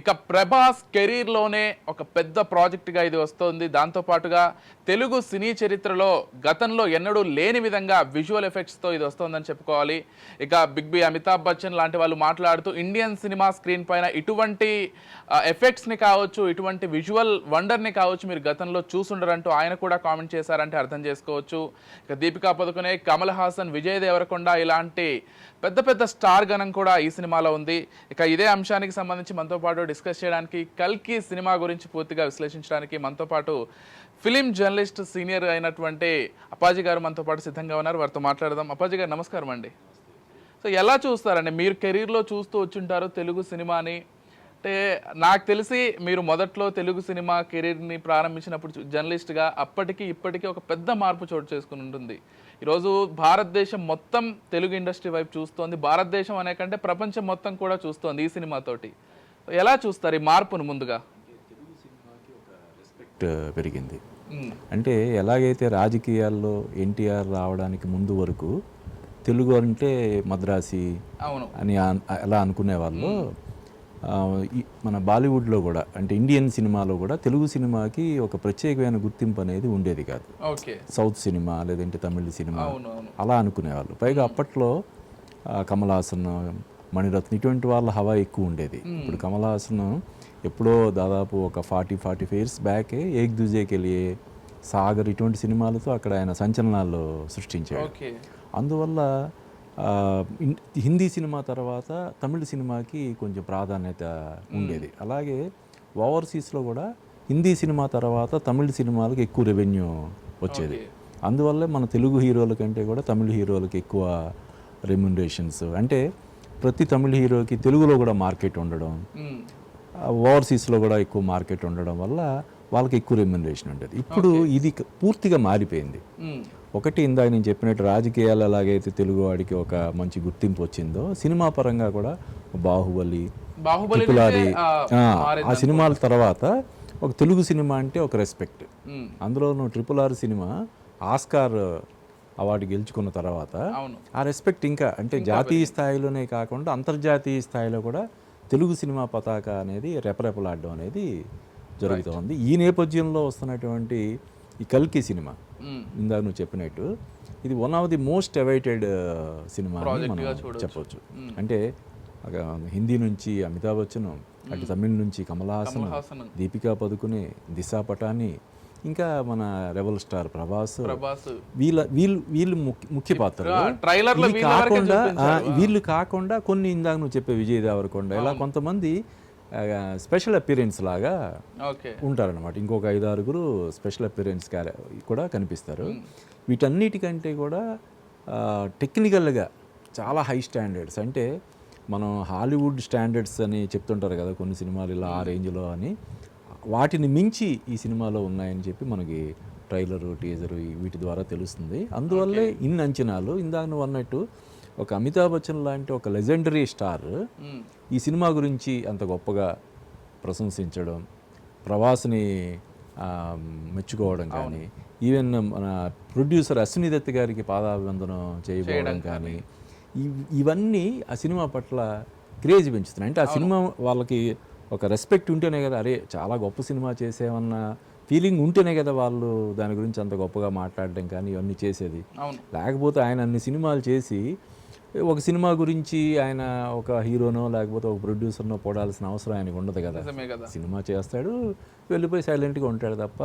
ఇక ప్రభాస్ కెరీర్లోనే ఒక పెద్ద ప్రాజెక్టుగా ఇది వస్తోంది. దాంతోపాటుగా తెలుగు సినీ చరిత్రలో గతంలో ఎన్నడూ లేని విధంగా విజువల్ ఎఫెక్ట్స్తో ఇది వస్తోందని చెప్పుకోవాలి. ఇక బిగ్ బి అమితాబ్ బచ్చన్ లాంటి వాళ్ళు మాట్లాడుతూ ఇండియన్ సినిమా స్క్రీన్ పైన ఇటువంటి ఎఫెక్ట్స్ని కావచ్చు ఇటువంటి విజువల్ వండర్ని కావచ్చు మీరు గతంలో చూసుండరంటూ ఆయన కూడా కామెంట్ చేశారంటే అర్థం చేసుకోవచ్చు. ఇక దీపికా పదుకునే కమల్ హాసన్ విజయ్ దేవరకొండ ఇలాంటి పెద్ద పెద్ద స్టార్ గణం కూడా ఈ సినిమాలో ఉంది. ఇక ఇదే అంశానికి సంబంధించి మనతో పాటు డిస్కస్ చేయడానికి కల్కి సినిమా గురించి పూర్తిగా విశ్లేషించడానికి మనతో పాటు ఫిలిం జర్నలిస్ట్ సీనియర్ అయినటువంటి అప్పాజీ గారు మనతో పాటు సిద్ధంగా ఉన్నారు. వారితో మాట్లాడదాం. అప్పాజీ గారు నమస్కారం అండి. సో ఎలా చూస్తారండి? మీరు కెరీర్లో చూస్తూ వచ్చుంటారు తెలుగు సినిమాని. అంటే నాకు తెలిసి మీరు మొదట్లో తెలుగు సినిమా కెరీర్ని ప్రారంభించినప్పుడు జర్నలిస్ట్గా అప్పటికి ఇప్పటికీ ఒక పెద్ద మార్పు చోటు చేసుకుని ఉంటుంది. ఈరోజు భారతదేశం మొత్తం తెలుగు ఇండస్ట్రీ వైపు చూస్తోంది. భారతదేశం అనే కంటే ప్రపంచం మొత్తం కూడా చూస్తోంది ఈ సినిమాతోటి. ఎలా చూస్తారు ఈ మార్పును ముందుగా? రెస్పెక్ట్ పెరిగింది. అంటే ఎలాగైతే రాజకీయాల్లో ఎన్టీఆర్ రావడానికి ముందు వరకు తెలుగు అంటే మద్రాసి అని ఎలా అనుకునేవాళ్ళు ఆ, ఈ మన బాలీవుడ్లో కూడా అంటే ఇండియన్ సినిమాలో కూడా తెలుగు సినిమాకి ఒక ప్రత్యేకమైన గుర్తింపు అనేది ఉండేది కాదు. ఓకే. సౌత్ సినిమా లేదంటే తమిళ సినిమా అలా అనుకునేవాళ్ళు. పైగా అప్పట్లో కమల్ హాసన్ మణిరత్న ఇటువంటి వాళ్ళ హవా ఎక్కువ ఉండేది. ఇప్పుడు కమల్ హాసన్ ఎప్పుడో దాదాపు ఒక ఫార్టీ ఫార్టీ ఫైవ్ ఇయర్స్ బ్యాకే ఏక్ దుజేకి వెళ్ళి సాగర్ ఇటువంటి సినిమాలతో అక్కడ ఆయన సంచలనాలు సృష్టించాడు. అందువల్ల హిందీ సినిమా తర్వాత తమిళ సినిమాకి కొంచెం ప్రాధాన్యత ఉండేది. అలాగే ఓవర్సీస్లో కూడా హిందీ సినిమా తర్వాత తమిళ సినిమాలకు ఎక్కువ రెవెన్యూ వచ్చేది. అందువల్లే మన తెలుగు హీరోల కంటే కూడా తమిళ హీరోలకి ఎక్కువ రెమ్యునరేషన్స్. అంటే ప్రతి తమిళ హీరోకి తెలుగులో కూడా మార్కెట్ ఉండడం. ఓవర్సీస్లో కూడా ఎక్కువ మార్కెట్ ఉండడం వల్ల వాళ్ళకి ఎక్కువ రెమ్యునరేషన్ ఉండేది ఇప్పుడు ఇది పూర్తిగా మారిపోయింది. ఒకటి ఇందాక నేను చెప్పినట్టు రాజకీయాలు ఎలాగైతే తెలుగు వాడికి ఒక మంచి గుర్తింపు వచ్చిందో సినిమా పరంగా కూడా బాహుబలి బాహుబలి ఆ, సినిమాల తర్వాత ఒక తెలుగు సినిమా అంటే ఒక రెస్పెక్ట్. అందులోనూ triple R cinema Oscar award గెలుచుకున్న తర్వాత ఆ రెస్పెక్ట్ ఇంకా అంటే జాతీయ స్థాయిలోనే కాకుండా అంతర్జాతీయ స్థాయిలో కూడా తెలుగు సినిమా పతాక అనేది రెపరెపలాడడం అనేది జరుగుతోంది ఈ నేపథ్యంలో వస్తున్నటువంటి ఈ కల్కి సినిమా. ఇందాక నువ్వు చెప్పినట్టు ఇది one of the most awaited cinema అని మనం చెప్పొచ్చు అంటే హిందీ నుంచి అమితాబ్ బచ్చన్ అటు తమిళ నుంచి కమల్ హాసన్ హాసన్. దీపికా పదుకునే దిశా పటాని ఇంకా మన రెబల్ స్టార్ ప్రభాస్ వీళ్ళ వీళ్ళు వీళ్ళు ముఖ్య- వరకే కాకుండా. వీళ్ళు కాకుండా కొన్ని ఇందాక నువ్వు చెప్పే విజయ్ దేవరకొండ ఇలా కొంతమంది స్పెషల్ అపిరెన్స్ లాగా ఉంటారనమాట ఇంకొక ఐదు ఆరుగురు స్పెషల్ అపిరెన్స్ కూడా కనిపిస్తారు. వీటన్నిటికంటే కూడా టెక్నికల్గా చాలా హై స్టాండర్డ్స్. అంటే మనం హాలీవుడ్ స్టాండర్డ్స్ అని చెప్తుంటారు కదా కొన్ని సినిమాలు ఇలా ఆ రేంజ్లో అని. వాటిని మించి ఈ సినిమాలో ఉన్నాయని చెప్పి మనకి ట్రైలర్ టీజర్ వీటి ద్వారా తెలుస్తుంది. అందువల్లే ఇన్ని అంచనాలు. ఇందాక నువ్వు అన్నట్టు ఒక అమితాబ్ బచ్చన్ లాంటి ఒక లెజెండరీ స్టార్. ఈ సినిమా గురించి అంత గొప్పగా ప్రశంసించడం ప్రవాస్ని మెచ్చుకోవడం కానీ ఈవెన్ మన ప్రొడ్యూసర్ అశ్విని దత్ గారికి పాదాభివందనం చేయబోవడం కానీ. ఇవ్- ఇవన్నీ ఆ సినిమా పట్ల క్రేజ్ పెంచుతున్నాయి. అంటే ఆ సినిమా వాళ్ళకి ఒక రెస్పెక్ట్ ఉంటేనే కదా అరే చాలా గొప్ప సినిమా చేసేమన్న ఫీలింగ్ ఉంటేనే కదా వాళ్ళు దాని గురించి అంత గొప్పగా మాట్లాడడం కానీ ఇవన్నీ చేసేది. అవును. లేకపోతే ఆయన అన్ని సినిమాలు చేసి ఒక సినిమా గురించి ఆయన ఒక హీరోనో లేకపోతే ఒక ప్రొడ్యూసర్నో పోడాల్సిన అవసరం ఆయనకు ఉండదు కదా. సినిమా చేస్తాడు వెళ్ళిపోయి సైలెంట్గా ఉంటాడు తప్ప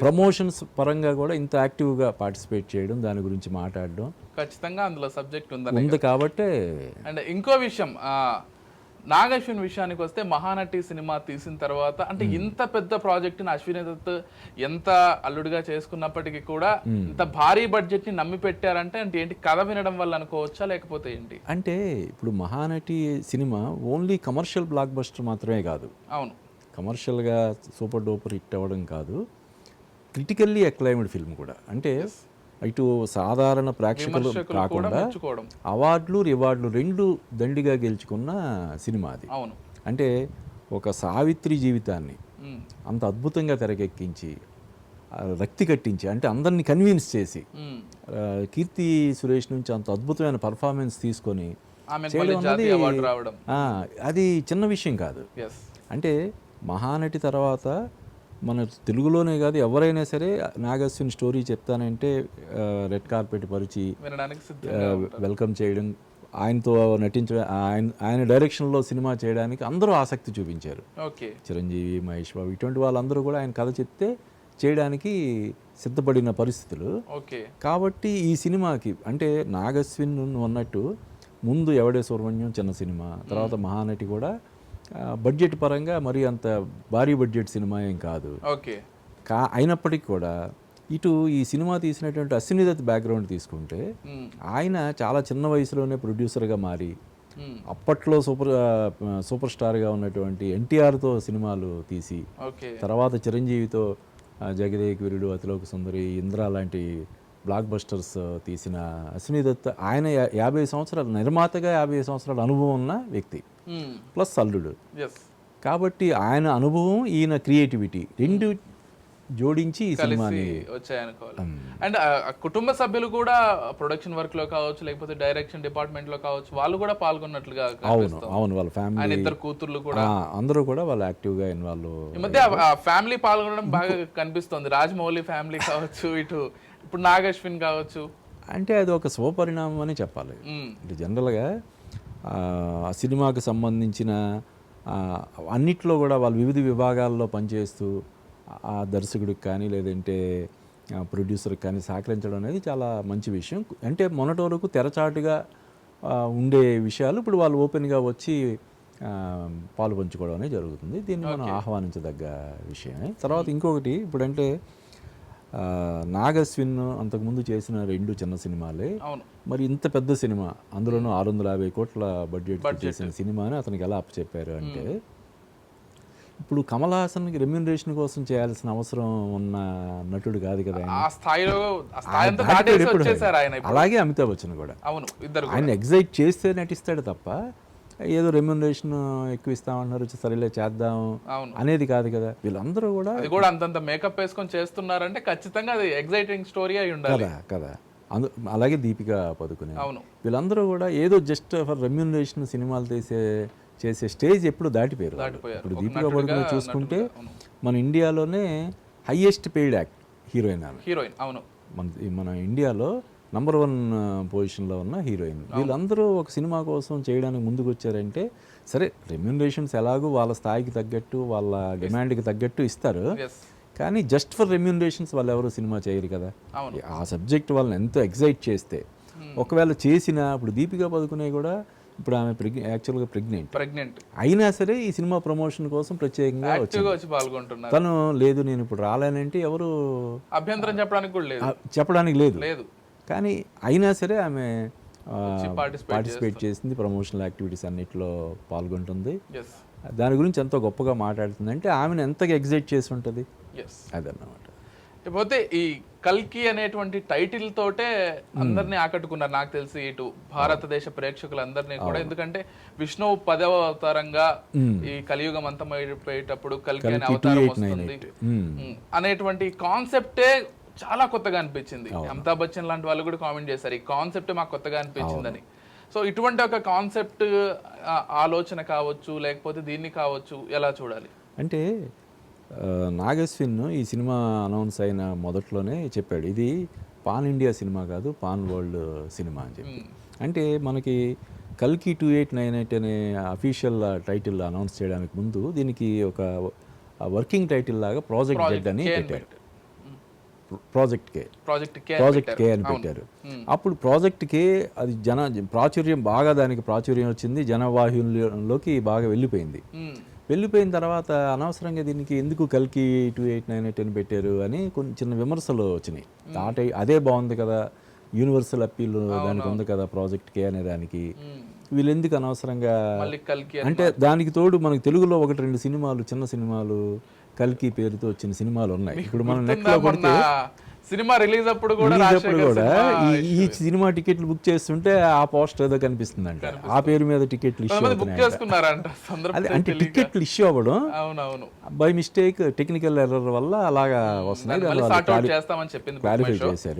ప్రమోషన్స్ పరంగా కూడా ఇంత యాక్టివ్గా పార్టిసిపేట్ చేయడం దాని గురించి మాట్లాడడం ఖచ్చితంగా అందులో సబ్జెక్ట్ ఉందని ఉంది కాబట్టే అండ్ ఇంకో విషయం నాగశ్విన్ విషయానికి వస్తే మహానటి సినిమా తీసిన తర్వాత అంటే ఇంత పెద్ద ప్రాజెక్టుని అశ్విని దత్ ఎంత అల్లుడిగా చేసుకున్నప్పటికీ కూడా ఇంత భారీ బడ్జెట్ని నమ్మి పెట్టారంటే అంటే ఏంటి? కథ వినడం వల్ల అనుకోవచ్చా? లేకపోతే ఏంటి? అంటే ఇప్పుడు Mahanati cinema only commercial blockbuster మాత్రమే కాదు. అవును. కమర్షియల్గా సూపర్ డూపర్ హిట్ అవ్వడం కాదు. క్రిటికల్లీ అక్లైమ్డ్ ఫిల్మ్ కూడా. అంటే ఇటు సాధారణ ప్రేక్షకులు కాకుండా అవార్డులు రివార్డులు రెండు దండిగా గెలుచుకున్న సినిమా అది. అంటే ఒక సావిత్రి జీవితాన్ని అంత అద్భుతంగా తెరకెక్కించి రక్తి కట్టించి అంటే అందరినీ కన్విన్స్ చేసి కీర్తి సురేష్ నుంచి అంత అద్భుతమైన పర్ఫార్మెన్స్ తీసుకొని అది చిన్న విషయం కాదు. అంటే మహానటి తర్వాత మన తెలుగులోనే కాదు ఎవరైనా సరే నాగస్విన్ స్టోరీ చెప్తానంటే రెడ్ కార్పెట్ పరిచి వెల్కమ్ చేయడం ఆయనతో నటించడం ఆయన ఆయన డైరెక్షన్లో సినిమా చేయడానికి అందరూ ఆసక్తి చూపించారు. ఓకే. చిరంజీవి మహేష్ బాబు ఇటువంటి వాళ్ళందరూ కూడా ఆయన కథ చెప్తే చేయడానికి సిద్ధపడిన పరిస్థితులు. ఓకే. కాబట్టి ఈ సినిమాకి అంటే నాగస్విన్ నువ్వు అన్నట్టు ముందు ఎవడే సుబ్రహ్మణ్యం చిన్న సినిమా తర్వాత మహానటి కూడా బడ్జెట్ పరంగా మరి అంత భారీ బడ్జెట్ సినిమా ఏం కాదు ఓకే కా అయినప్పటికీ కూడా ఇటు ఈ సినిమా తీసినటువంటి అశ్విని దత్ బ్యాక్గ్రౌండ్ తీసుకుంటే. ఆయన చాలా చిన్న వయసులోనే ప్రొడ్యూసర్గా మారి. అప్పట్లో సూపర్ సూపర్ స్టార్గా ఉన్నటువంటి ఎన్టీఆర్తో సినిమాలు తీసి ఓకే తర్వాత చిరంజీవితో ఆ, జగదేక్ వీరుడు అతిలోక సుందరి ఇంద్ర లాంటి బ్లాక్ బస్టర్స్ తీసిన అశ్విని దత్ ఆయన యాభై సంవత్సరాలు నిర్మాతగా యాభై సంవత్సరాల అనుభవం ఉన్న వ్యక్తి ప్లస్ అల్లుడు. కాబట్టి ఆయన అనుభవం ఈయన క్రియేటివిటీ రెండు జోడించి ఈ సినిమాని వచ్చాయనుకోవాలి. అండ్ కుటుంబ సభ్యులు కూడా ప్రొడక్షన్ వర్క్లో కావచ్చు లేకపోతే డైరెక్షన్ డిపార్ట్మెంట్లో కావచ్చు వాళ్ళు కూడా పాల్గొన్నట్లుగా అవును అవును వాళ్ళ ఫ్యామిలీ ఇద్దరు కూతుర్లు కూడా. అందరూ కూడా వాళ్ళు యాక్టివ్గా ఇన్వాల్వ్ ఈ మధ్య ఫ్యామిలీ పాల్గొనడం బాగా కనిపిస్తుంది. రాజమౌళి ఫ్యామిలీ కావచ్చు ఇటు ఇప్పుడు నాగశ్విన్ కావచ్చు. అంటే అది ఒక శుభపరిణామం అని చెప్పాలి. అంటే జనరల్గా సినిమాకు సంబంధించిన అన్నిట్లో కూడా వాళ్ళు వివిధ విభాగాల్లో పనిచేస్తూ ఆ దర్శకుడికి కానీ లేదంటే ప్రొడ్యూసర్కి కానీ సహకరించడం అనేది చాలా మంచి విషయం. అంటే మొన్నటి వరకు తెరచాటుగా ఉండే విషయాలు ఇప్పుడు వాళ్ళు ఓపెన్గా వచ్చి పాలు పంచుకోవడం అనేది జరుగుతుంది. దీన్ని మనం ఆహ్వానించదగ్గ విషయమే. తర్వాత ఇంకొకటి ఇప్పుడంటే నాగస్విన్ అంతకుముందు చేసిన రెండు చిన్న సినిమాలే. మరి ఇంత పెద్ద సినిమా అందులోనూ ఆరు వందల యాభై కోట్ల బడ్జెట్ చేసిన సినిమాని అతనికి ఎలా అప్పచెప్పారు అంటే ఇప్పుడు కమల్ హాసన్కి రెమ్యూనరేషన్ కోసం చేయాల్సిన అవసరం ఉన్న నటుడు కాదు కదా. అలాగే అమితాబ్ బచ్చన్ కూడా. అవును ఇద్దరు కూడా. ఆయన ఎగ్జైట్ చేస్తే నటిస్తాడు తప్ప ఏదో రెమ్యూనరేషన్ ఎక్కువ ఇస్తామంటున్నారు సరేలే చేద్దాం అనేది కాదు కదా. వీళ్ళందరూ కూడా అది కూడా అంతంత మేకప్ వేసుకొని చేస్తున్నారంటే ఖచ్చితంగా అది ఎగ్జైటింగ్ స్టోరీ అయి ఉండాలి. కదా కదా. అందు అలాగే దీపిక పదుకునే అవును. వీళ్ళందరూ కూడా ఏదో జస్ట్ ఫర్ రెమ్యూనరేషన్ సినిమాలు తీసే చేసే స్టేజ్ ఎప్పుడు దాటిపోయారు. ఇప్పుడు దీపికా పడుకునే చూసుకుంటే. మన ఇండియాలోనే highest paid act heroine heroine అవును. మన మన ఇండియాలో నంబర్ వన్ పొజిషన్లో ఉన్న హీరోయిన్ వీళ్ళందరూ ఒక సినిమా కోసం చేయడానికి ముందుకు వచ్చారంటే సరే రెమ్యూనరేషన్స్ ఎలాగో వాళ్ళ స్థాయికి తగ్గట్టు వాళ్ళ డిమాండ్కి తగ్గట్టు ఇస్తారు. కానీ జస్ట్ ఫర్ రెమ్యూనరేషన్స్ వాళ్ళు ఎవరు సినిమా చేయరు కదా. ఆ సబ్జెక్ట్ వాళ్ళని ఎంతో ఎగ్జైట్ చేస్తే ఒకవేళ చేసిన ఇప్పుడు దీపికా పదుకునే కూడా ఇప్పుడు ఆమె ప్రెగ్నె యాక్చువల్గా ప్రెగ్నెంట్ ప్రెగ్నెంట్ అయినా సరే ఈ సినిమా ప్రమోషన్ కోసం ప్రత్యేకంగా వచ్చి పాల్గొంటున్నారు. తను లేదు నేను ఇప్పుడు రాలేనంటే ఎవరు అభ్యంతరం చెప్పడానికి కూడా లేదు. ఆ, చెప్పడానికి లేదు. లేదు. కానీ అయినా సరే ఆమె పార్టిసిపేట్ చేసింది ప్రమోషనల్ యాక్టివిటీస్ అన్నిటిలో పాల్గొంటుంది. దాని గురించి ఎంతో గొప్పగా మాట్లాడుతుంది. అంటే ఆమెను ఎంతగా ఎగ్జైట్ చేసి ఉంటుంది? అదన్నమాట. ఇకపోతే ఈ కల్కి అనేటువంటి టైటిల్ తోటే అందరినీ ఆకట్టుకున్నారు. నాకు తెలిసి ఇటు భారతదేశ ప్రేక్షకులందరినీ కూడా. ఎందుకంటే విష్ణువు పదవ అవతారంగా ఈ కలియుగం అంతమైపోయేటప్పుడు కల్కి అనే అవతారం వస్తుంది. ఉమ్, అనేటువంటి కాన్సెప్టే చాలా కొత్తగా అనిపించింది. అమితాబ్ బచ్చన్ లాంటి వాళ్ళు కూడా కామెంట్ చేశారు. ఈ కాన్సెప్ట్ మాకు కొత్తగా అనిపించిందని. సో ఇటువంటి ఒక కాన్సెప్ట్ ఆలోచన కావచ్చు లేకపోతే దీన్ని కావచ్చు ఎలా చూడాలి? అంటే నాగస్విన్ ఈ సినిమా అనౌన్స్ అయిన మొదట్లోనే చెప్పాడు. ఇది పాన్ ఇండియా సినిమా కాదు పాన్ వరల్డ్ సినిమా అని చెప్పి. అంటే మనకి కల్కి టూ ఎయిట్ నైన్ ఎయిట్ అనే అఫీషియల్ టైటిల్ అనౌన్స్ చేయడానికి ముందు దీనికి ఒక వర్కింగ్ టైటిల్ లాగా ప్రాజెక్ట్ జెడ్ అని పెట్టారు. Project K. Project K project K అని పెట్టారు. అప్పుడు ప్రాజెక్ట్ కే అది జన ప్రాచుర్యం బాగా దానికి ప్రాచుర్యం వచ్చింది. జనవాహుల్యంలోకి బాగా వెళ్ళిపోయింది. వెళ్ళిపోయిన తర్వాత అనవసరంగా దీనికి ఎందుకు కల్కి టూ ఎయిట్ నైన్ ఎయిట్ అని పెట్టారు అని కొన్ని చిన్న విమర్శలు వచ్చినాయి. ఆ టై అదే బాగుంది కదా. యూనివర్సల్ అప్పీల్ దానికి ఉంది కదా ప్రాజెక్ట్ కే అనే దానికి. వీళ్ళు ఎందుకు అనవసరంగా అంటే దానికి తోడు మనకి తెలుగులో ఒకటి రెండు సినిమాలు చిన్న సినిమాలు కల్కి పేరుతో వచ్చిన సినిమాలు ఉన్నాయి. ఇప్పుడు మనం నెట్లో సినిమా రిలీజ్ అప్పుడు కూడా కూడా ఈ సినిమా టికెట్లు బుక్ చేస్తుంటే ఆ పోస్టర్ ఏదో కనిపిస్తుందంట. ఆ పేరు మీద టికెట్లు ఇష్యూ బుక్ చేసుకున్నారంట అంటే టికెట్లు ఇష్యూ అవ్వడం అవునవును. బై మిస్టేక్ టెక్నికల్ ఎర్రర్ వల్ల అలాగా వస్తున్నాయి. క్లారిఫై. చేశారు.